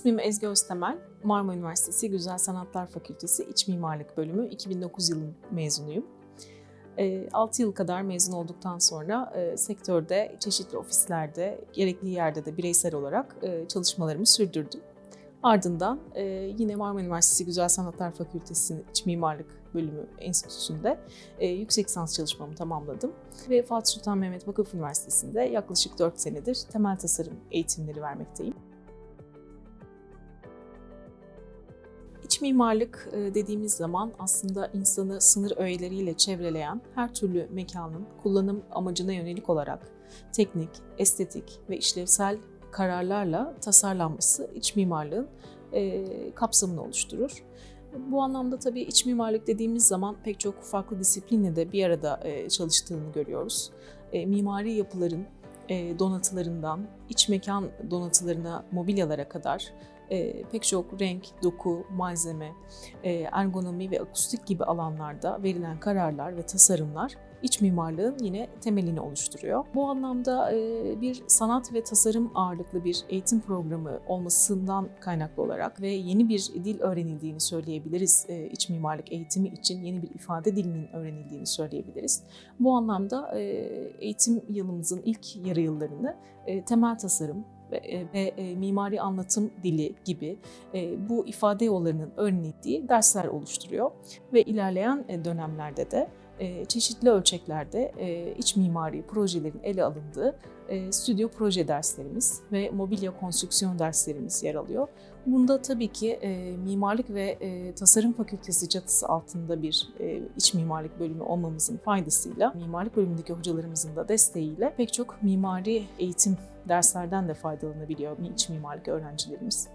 İsmim Ezgi Öztemel. Marmara Üniversitesi Güzel Sanatlar Fakültesi İç Mimarlık Bölümü 2009 yılı mezunuyum. 6 yıl kadar mezun olduktan sonra e, sektörde çeşitli ofislerde, gerekli yerde de bireysel olarak e, çalışmalarımı sürdürdüm. Ardından e, yine Marmara Üniversitesi Güzel Sanatlar Fakültesi İç Mimarlık Bölümü Enstitüsü'nde yüksek lisans çalışmamı tamamladım. Ve Fatih Sultan Mehmet Vakıf Üniversitesi'nde yaklaşık 4 senedir temel tasarım eğitimleri vermekteyim. İç mimarlık dediğimiz zaman aslında insanı sınır öğeleriyle çevreleyen her türlü mekanın kullanım amacına yönelik olarak teknik, estetik ve işlevsel kararlarla tasarlanması iç mimarlığın kapsamını oluşturur. Bu anlamda tabii iç mimarlık dediğimiz zaman pek çok farklı disiplinle de bir arada çalıştığını görüyoruz. Mimari yapıların donatılarından, iç mekan donatılarına, mobilyalara kadar e, pek çok renk, doku, malzeme, e, ergonomi ve akustik gibi alanlarda verilen kararlar ve tasarımlar iç mimarlığın yine temelini oluşturuyor. Bu anlamda e, bir sanat ve tasarım ağırlıklı bir eğitim programı olmasından kaynaklı olarak ve yeni bir dil öğrenildiğini söyleyebiliriz. E, iç mimarlık eğitimi için yeni bir ifade dilinin öğrenildiğini söyleyebiliriz. Bu anlamda e, eğitim yılımızın ilk yarı yıllarını temel tasarım, ve, ve mimari anlatım dili gibi bu ifade yollarının öğrenildiği dersler oluşturuyor. Ve ilerleyen dönemlerde de çeşitli ölçeklerde iç mimari projelerin ele alındığı stüdyo proje derslerimiz ve mobilya konstrüksiyon derslerimiz yer alıyor. Bunda tabii ki e, mimarlık ve e, tasarım fakültesi çatısı altında bir e, iç mimarlık bölümü olmamızın faydasıyla mimarlık bölümündeki hocalarımızın da desteğiyle pek çok mimari eğitim derslerden de faydalanabiliyor iç mimarlık öğrencilerimiz.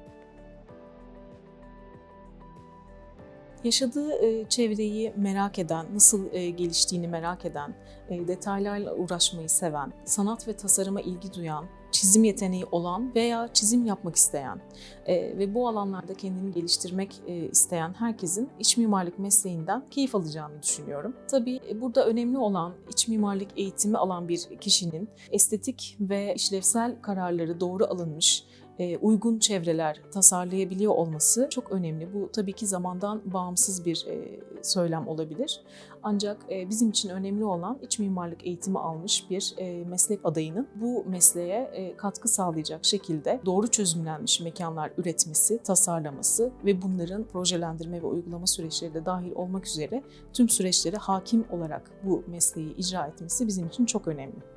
Yaşadığı çevreyi merak eden, nasıl geliştiğini merak eden, detaylarla uğraşmayı seven, sanat ve tasarıma ilgi duyan, çizim yeteneği olan veya çizim yapmak isteyen ve bu alanlarda kendini geliştirmek isteyen herkesin iç mimarlık mesleğinden keyif alacağını düşünüyorum. Tabii burada önemli olan iç mimarlık eğitimi alan bir kişinin estetik ve işlevsel kararları doğru alınmış, e, uygun çevreler tasarlayabiliyor olması çok önemli. Bu tabii ki zamandan bağımsız bir e, söylem olabilir. Ancak e, bizim için önemli olan iç mimarlık eğitimi almış bir meslek adayının bu mesleğe katkı sağlayacak şekilde doğru çözümlenmiş mekanlar üretmesi, tasarlaması ve bunların projelendirme ve uygulama süreçleri de dahil olmak üzere tüm süreçlere hakim olarak bu mesleği icra etmesi bizim için çok önemli.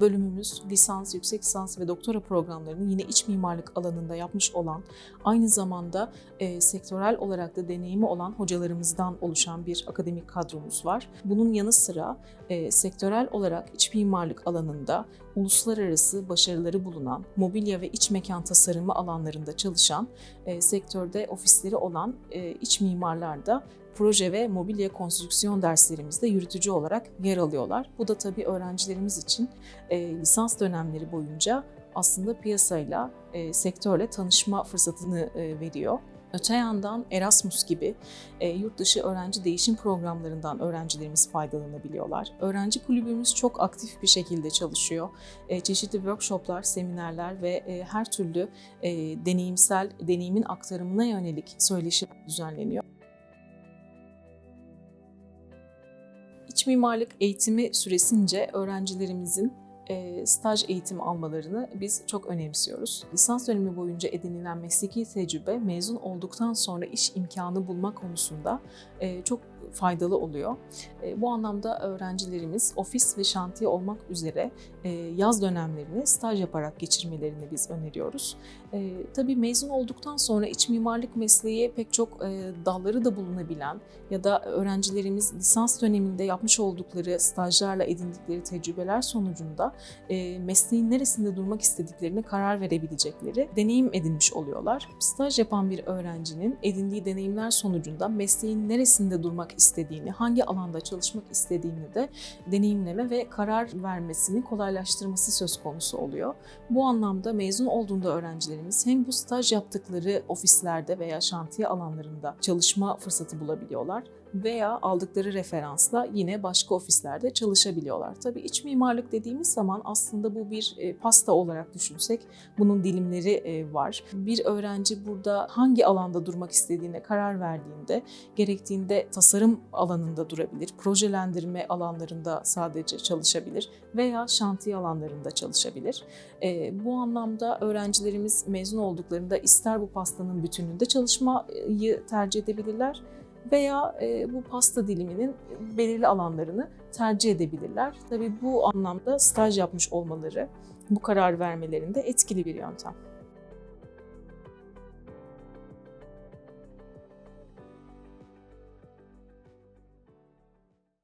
Bölümümüz lisans, yüksek lisans ve doktora programlarını yine iç mimarlık alanında yapmış olan, aynı zamanda e, sektörel olarak da deneyimi olan hocalarımızdan oluşan bir akademik kadromuz var. Bunun yanı sıra e, sektörel olarak iç mimarlık alanında uluslararası başarıları bulunan, mobilya ve iç mekan tasarımı alanlarında çalışan, e, sektörde ofisleri olan e, iç mimarlar da proje ve mobilya konstrüksiyon derslerimizde yürütücü olarak yer alıyorlar. Bu da tabii öğrencilerimiz için e, lisans dönemleri boyunca aslında piyasayla, e, sektörle tanışma fırsatını e, veriyor. Öte yandan Erasmus gibi e, yurt dışı öğrenci değişim programlarından öğrencilerimiz faydalanabiliyorlar. Öğrenci kulübümüz çok aktif bir şekilde çalışıyor. E, çeşitli workshoplar, seminerler ve e, her türlü e, deneyimsel, deneyimin aktarımına yönelik söyleşi düzenleniyor. İç mimarlık eğitimi süresince öğrencilerimizin e, staj eğitimi almalarını biz çok önemsiyoruz. Lisans dönemi boyunca edinilen mesleki tecrübe mezun olduktan sonra iş imkanı bulma konusunda e, çok faydalı oluyor. E, bu anlamda öğrencilerimiz ofis ve şantiye olmak üzere e, yaz dönemlerini staj yaparak geçirmelerini biz öneriyoruz. E, tabii mezun olduktan sonra iç mimarlık mesleği pek çok e, dalları da bulunabilen ya da öğrencilerimiz lisans döneminde yapmış oldukları stajlarla edindikleri tecrübeler sonucunda e, mesleğin neresinde durmak istediklerini karar verebilecekleri deneyim edinmiş oluyorlar. Staj yapan bir öğrencinin edindiği deneyimler sonucunda mesleğin neresinde durmak istediğini, hangi alanda çalışmak istediğini de deneyimleme ve karar vermesini kolaylaştırması söz konusu oluyor. Bu anlamda mezun olduğunda öğrencilerimiz hem bu staj yaptıkları ofislerde veya şantiye alanlarında çalışma fırsatı bulabiliyorlar veya aldıkları referansla yine başka ofislerde çalışabiliyorlar. Tabii iç mimarlık dediğimiz zaman aslında bu bir e, pasta olarak düşünsek bunun dilimleri e, var. Bir öğrenci burada hangi alanda durmak istediğine karar verdiğinde gerektiğinde tasarım alanında durabilir, projelendirme alanlarında sadece çalışabilir veya şantiye alanlarında çalışabilir. E, bu anlamda öğrencilerimiz mezun olduklarında ister bu pastanın bütününde çalışmayı tercih edebilirler veya e, bu pasta diliminin belirli alanlarını tercih edebilirler. Tabii bu anlamda staj yapmış olmaları bu karar vermelerinde etkili bir yöntem.